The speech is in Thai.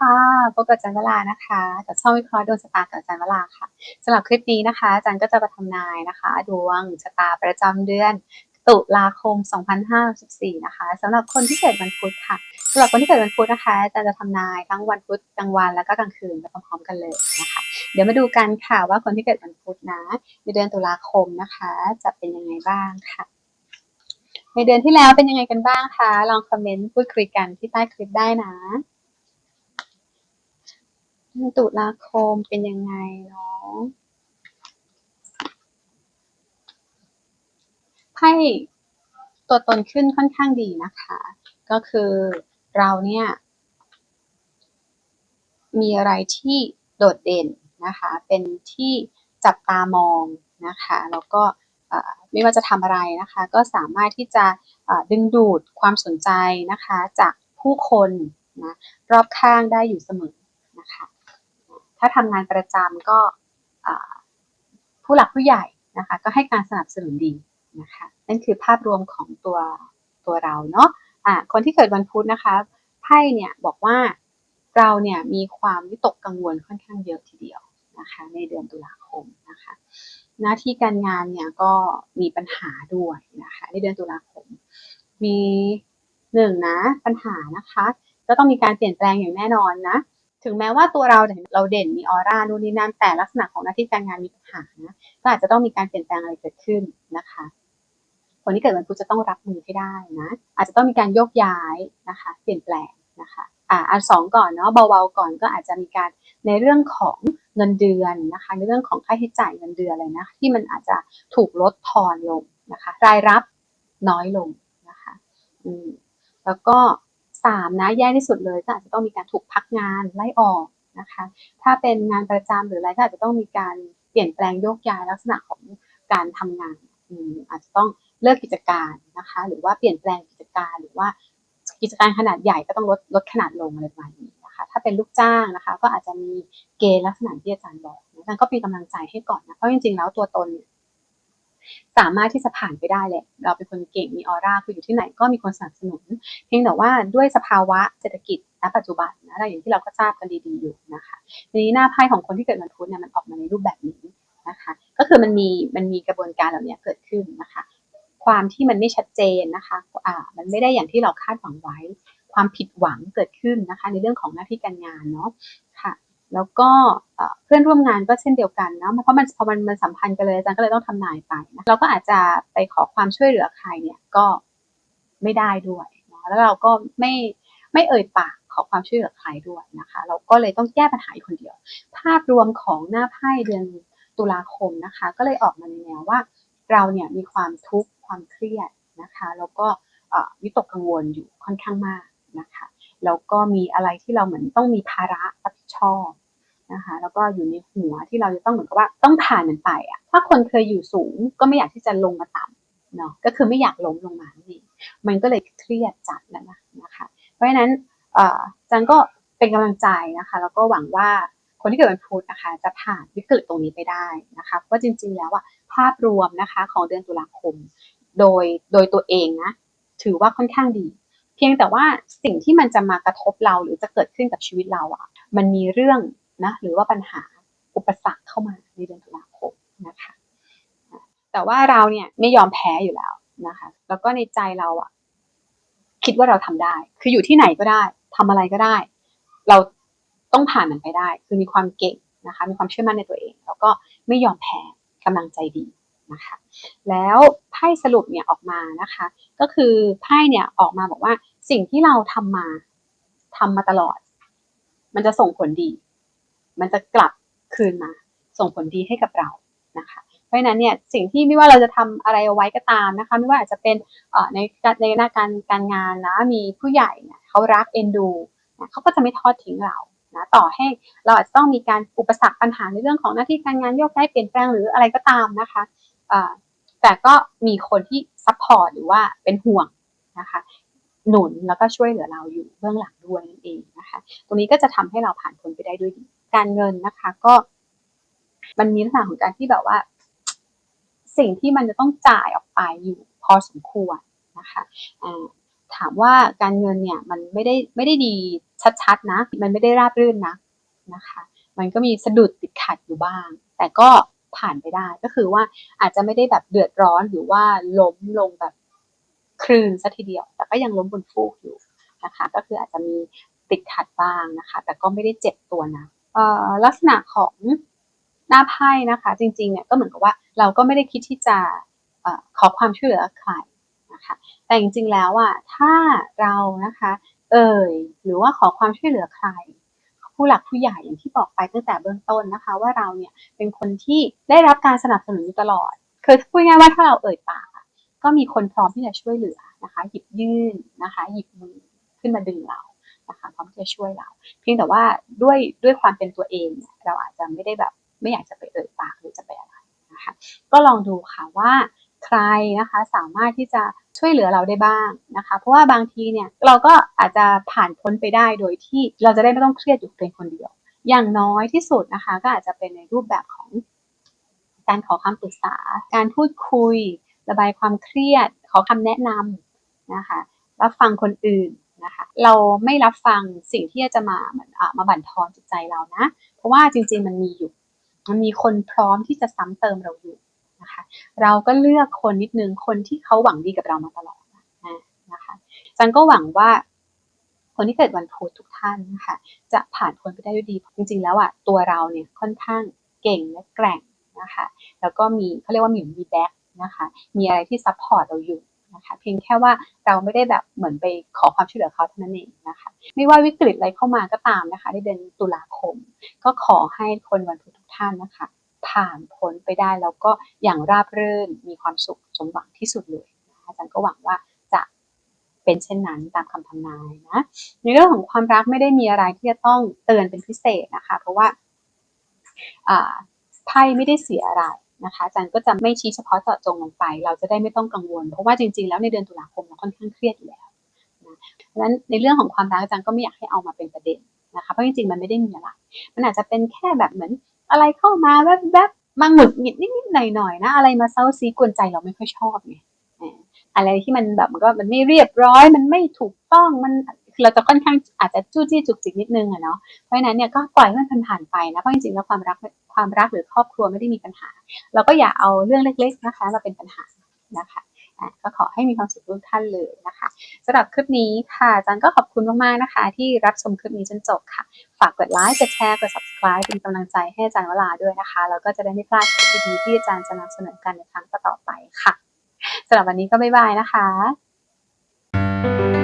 ค่ะพบกับอาจันวลานะคะกับช่องวิเคราะห์ดวงชะตากับอาจันวลาค่ะสำหรับคลิปนี้นะคะอาจารย์ก็จะมาทำนายนะคะ ดวงชะตาประจำเดือน ตุลาคม 2564นะคะสำหรับคนที่เกิดวันพุธค่ะสำหรับคนที่เกิดวันพุธนะคะอาจารย์จะทำนายทั้งวันพุธกลางวันแล้วก็กลางคืนไปพร้อมๆกันเลยนะคะ เดี๋ยวมาดูกันค่ะว่าคนที่เกิดวันพุธนะในเดือนตุลาคมนะคะ จะเป็นยังไงบ้างค่ะในเดือนที่แล้วเป็นยังไงกันบ้างคะ ลองคอมเมนต์พูดคุยกันที่ใต้คลิปได้นะ ตุลาคมเป็นยังไงเนาะไพ่ตัวตนขึ้นค่อนข้างดีนะคะ ก็คือเราเนี่ย มีอะไรที่โดดเด่นนะคะ เป็นที่จับตามองนะคะ แล้วก็ไม่ว่าจะทำอะไรนะคะ ก็สามารถที่จะดึงดูดความสนใจนะคะ จากผู้คนนะรอบข้างได้อยู่เสมอนะคะ ถ้าทำงานประจำก็ผู้หลักผู้ใหญ่นะคะก็ให้การสนับสนุนดีนะคะนั่นคือภาพรวมของตัวตัวเราเนาะะคนที่เกิดวันพุธนะคะไพ่เนี่ยบอกว่าเราเนี่ยมีความวิตกกังวลค่อนข้างเยอะทีเดียวนะคะในเดือนตุลาคมนะคะหน้าที่การงานเนี่ยก็มีปัญหาด้วยนะคะในเดือนตุลาคม มีหนึ่งนะปัญหานะคะก็ต้องมีการเปลี่ยนแปลงอย่างแน่นอนนะ ถึงแม้ว่าตัวเราเราเด่นมีออร่านู่นนี่นั่นแต่ลักษณะของหน้าที่การงานมีปัญหานะก็อาจจะต้องมีการเปลี่ยนแปลงอะไรเกิดขึ้นนะคะ คนที่เกิดวันพุธจะต้องรับมือให้ได้นะอาจจะต้องมีการโยกย้ายนะคะ เปลี่ยนแปลงนะคะอ่าอันสองก่อนเนาะเบาๆก่อนก็อาจจะมีการในเรื่องของเงินเดือนนะคะ ในเรื่องของค่าใช้จ่ายเงินเดือนอะไรนะที่มันอาจจะถูกลดทอนลงนะคะ รายรับน้อยลงนะคะอืมแล้วก็ สามนะแย่ที่สุดเลยก็อาจจะต้องมีการถูกพักงานไล่ออกนะคะถ้าเป็นงานประจำหรืออะไรก็อาจจะต้องมีการเปลี่ยนแปลงโยกย้ายลักษณะของการทำงานอาจจะต้องเลิกกิจการนะคะหรือว่าเปลี่ยนแปลงกิจการหรือว่ากิจการขนาดใหญ่ก็ต้องลดลดขนาดลงอะไรประมาณนี้นะคะถ้าเป็นลูกจ้างนะคะก็อาจจะมีเกณฑ์ลักษณะที่อาจารย์บอกอาจารย์ก็เป็นกำลังใจให้ก่อนนะเพราะจริงๆแล้วตัวตน สามารถที่จะผ่านไปได้แหละ เราเป็นคนเก่งมีออร่าคืออยู่ที่ไหนก็มีคนสนับสนุน เพียงแต่ว่าด้วยสภาวะเศรษฐกิจณปัจจุบันนะอะไรอย่างที่เราก็ทราบกันดีๆอยู่นะคะทีนี้หน้าไพ่ของคนที่เกิดวันพุธเนี่ยมันออกมาในรูปแบบนี้นะคะ ก็คือมันมีมันมีกระบวนการเหล่านี้เกิดขึ้นนะคะ ความที่มันไม่ชัดเจนนะคะอ่ามันไม่ได้อย่างที่เราคาดหวังไว้ ความผิดหวังเกิดขึ้นนะคะ ในเรื่องของหน้าที่การงานเนาะค่ะ แล้วก็เพื่อนร่วมงานก็เช่นเดียวกันนะเพราะมันพอมันมันสัมพันธ์กันเลยอาจารย์ก็เลยต้องทำนายไปนะเราก็อาจจะไปขอความช่วยเหลือใครเนี่ยก็ไม่ได้ด้วยนะแล้วเราก็ไม่ไม่เอ่ยปากขอความช่วยเหลือใครด้วยนะคะ เราก็เลยต้องแก้ปัญหาคนเดียว ภาพรวมของหน้าไพ่เดือนตุลาคมนะคะ ก็เลยออกมาในแนวว่าเราเนี่ยมีความทุกข์ความเครียดนะคะแล้วก็วิตกกังวลอยู่ค่อนข้างมากนะคะแล้วก็มีอะไรที่เราเหมือนต้องมีภาระรับผิดชอบ นะคะแล้วก็อยู่ในหัวที่เราจะต้องเหมือนกับว่าต้องผ่านมันไปอะถ้าคนเคยอยู่สูงก็ไม่อยากที่จะลงมาต่ำเนาะก็คือไม่อยากล้มลงมานี่มันก็เลยเครียดจัดแล้วนะนะคะเพราะฉะนั้นจันก็เป็นกำลังใจนะคะ แล้วก็หวังว่าคนที่เกิดวันพุธนะคะจะผ่านวิกฤตตรงนี้ไปได้นะคะเพราะจริง ๆ แล้วอะภาพรวมนะคะของเดือนตุลาคม โดยโดยตัวเองนะถือว่าค่อนข้างดี เพียงแต่ว่าสิ่งที่มันจะมากระทบเราหรือจะเกิดขึ้นกับชีวิตเราอะมันมีเรื่อง นะหรือว่าปัญหาอุปสรรคเข้ามาในเดือนตุลาคมนะคะแต่ว่าเราเนี่ยไม่ยอมแพ้อยู่แล้วนะคะ แล้วก็ในใจเราอะคิดว่าเราทำได้ คืออยู่ที่ไหนก็ได้ทำอะไรก็ได้ เราต้องผ่านมันไปได้ คือมีความเก่งนะคะ มีความเชื่อมั่นในตัวเอง แล้วก็ไม่ยอมแพ้กำลังใจดีนะคะ แล้วไพ่สรุปเนี่ยออกมานะคะ ก็คือไพ่เนี่ยออกมาบอกว่าสิ่งที่เราทำมาทำมาตลอด มันจะส่งผลดี มันจะกลับคืนมา ส่งผลดีให้กับเรานะคะ เพราะฉะนั้นเนี่ยสิ่งที่ไม่ว่าเราจะทำอะไรเอาไว้ก็ตามนะคะ ไม่ว่าอาจจะเป็นในในหน้าการการงานนะมีผู้ใหญ่เนี่ยเขารักเอ็นดูเขาก็จะไม่ทอดทิ้งเรานะต่อให้เราอาจจะต้องมีการอุปสรรคปัญหาในเรื่องของหน้าที่การงานโยกย้ายเปลี่ยนแปลงหรืออะไรก็ตามนะคะแต่ก็มีคนที่ซัพพอร์ตหรือว่าเป็นห่วงนะคะ หนุนแล้วก็ช่วยเหลือเราอยู่เบื้องหลังด้วยนั่นเองนะคะ ตรงนี้ก็จะทำให้เราผ่านพ้นไปได้ด้วยดี การเงินนะคะ ก็มันมีลักษณะของการที่แบบว่า สิ่งที่มันจะต้องจ่ายออกไปอยู่พอสมควรนะคะถามว่าการเงินเนี่ยมันไม่ได้ไม่ได้ดีชัดๆนะ มันไม่ได้ราบรื่นนะนะคะ มันก็มีสะดุดติดขัดอยู่บ้าง แต่ก็ผ่านไปได้ก็คือว่าอาจจะไม่ได้แบบเดือดร้อนหรือว่าล้มลงแบบคลื่นซะทีเดียว แต่ก็ยังล้มบนฟูกอยู่นะคะ ก็คืออาจจะมีติดขัดบ้างนะคะ แต่ก็ไม่ได้เจ็บตัวนะ ลักษณะของหน้าไพ่นะคะ จริงๆเนี่ยก็เหมือนกับว่าเราก็ไม่ได้คิดที่จะอขอความช่วยเหลือใครนะคะแต่จริงๆแล้วอะถ้าเรานะคะเอ่ยหรือว่าขอความช่วยเหลือใคร ผู้หลักผู้ใหญ่อย่างที่บอกไปตั้งแต่เบื้องต้นนะคะ ว่าเราเนี่ยเป็นคนที่ได้รับการสนับสนุนอยู่ตลอดคือพูดง่ายๆว่าถ้าเราเอ่ยปากก็มีคนพร้อมที่จะช่วยเหลือนะคะ หยิบยื่นนะคะ หยิบมือขึ้นมาดึงเรา นะคะพร้อมที่จะช่วยเรา เพียงแต่ว่าด้วยด้วยความเป็นตัวเองเนี่ยเราอาจจะไม่ได้แบบไม่อยากจะไปเอ่ยปากหรือจะไปอะไรนะคะก็ลองดูค่ะว่าใครนะคะสามารถที่จะช่วยเหลือเราได้บ้างนะคะ เพราะว่าบางทีเนี่ยเราก็อาจจะผ่านพ้นไปได้โดยที่เราจะได้ไม่ต้องเครียดอยู่เพียงคนเดียว อย่างน้อยที่สุดนะคะ ก็อาจจะเป็นในรูปแบบของการขอคำปรึกษา การพูดคุย ระบายความเครียด ขอคำแนะนำนะคะรับฟังคนอื่น นะคะ เราไม่รับฟังสิ่งที่จะมาเหมือนอะมาบั่นทอนจิตใจเรานะ เพราะว่าจริงๆมันมีอยู่ มันมีคนพร้อมที่จะซ้ำเติมเราอยู่นะคะ เราก็เลือกคนนิดนึงคนที่เขาหวังดีกับเรามาตลอดนะนะคะจันก็หวังว่า คนที่เกิดวันพุธทุกท่านนะคะจะผ่านพ้นไปได้ด้วยดีจริง ๆ แล้วอะตัวเราเนี่ยค่อนข้างเก่งและแกร่งนะคะ แล้วก็มีเขาเรียกว่ามีมีแบ็คนะคะ มีอะไรที่ซัพพอร์ตเราอยู่ นะคะ เพียงแค่ว่าเราไม่ได้แบบเหมือนไปขอความช่วยเหลือเขาเท่านั้นเองนะคะ ไม่ว่าวิกฤตอะไรเข้ามาก็ตามนะคะในเดือนตุลาคม ก็ขอให้คนวันพุธทุกท่านนะคะ ผ่านพ้นไปได้แล้วก็อย่างราบรื่นมีความสุขสมหวังที่สุดเลยนะคะอาจารย์ก็หวังว่าจะเป็นเช่นนั้นตามคำทำนายนะ ในเรื่องของความรักไม่ได้มีอะไรที่จะต้องเตือนเป็นพิเศษนะคะ เพราะว่าอ่าไพ่ไม่ได้เสียอะไร นะคะอาจารย์ก็จะไม่ชี้เฉพาะเจาะจงลงไป เราจะได้ไม่ต้องกังวล เพราะว่าจริงๆ แล้วในเดือนตุลาคมเราค่อนข้างเครียดอยู่แล้วนะเพราะฉะนั้นในเรื่องของความรักอาจารย์ก็ไม่อยากให้เอามาเป็นประเด็นนะคะเพราะจริงๆมันไม่ได้มีอะไร มันอาจจะเป็นแค่แบบเหมือนอะไรเข้ามาแวบๆมาหงุดหงิดนิดๆหน่อยๆนะอะไรมาเซาซีกวนใจเราไม่ค่อยชอบไงอะไรที่มันแบบมันก็มันไม่เรียบร้อย มันไม่ถูกต้องมันคือเราจะค่อนข้างอาจจะจู้จี้จุกจิกนิดนึงอะเนาะเพราะฉะนั้นเนี่ยก็ปล่อยให้มันผ่านไปนะเพราะจริงๆแล้วความรัก ความรักหรือครอบครัวไม่ได้มีปัญหา เราก็อย่าเอาเรื่องเล็ก ๆนะคะมาเป็นปัญหานะคะก็ขอให้มีความสุขทุกท่านเลยนะคะสำหรับคลิปนี้ค่ะอาจารย์ก็ขอบคุณมากๆนะคะ ที่รับชมคลิปนี้จนจบค่ะ ฝากกดไลค์กดแชร์กด subscribe เป็นกำลังใจให้อาจารย์วลาด้วยนะคะแล้วก็จะได้ไม่พลาดคลิปดีๆที่อาจารย์จะนำเสนอกันในครั้งต่อไปค่ะสำหรับวันนี้ก็บ๊ายบายนะคะ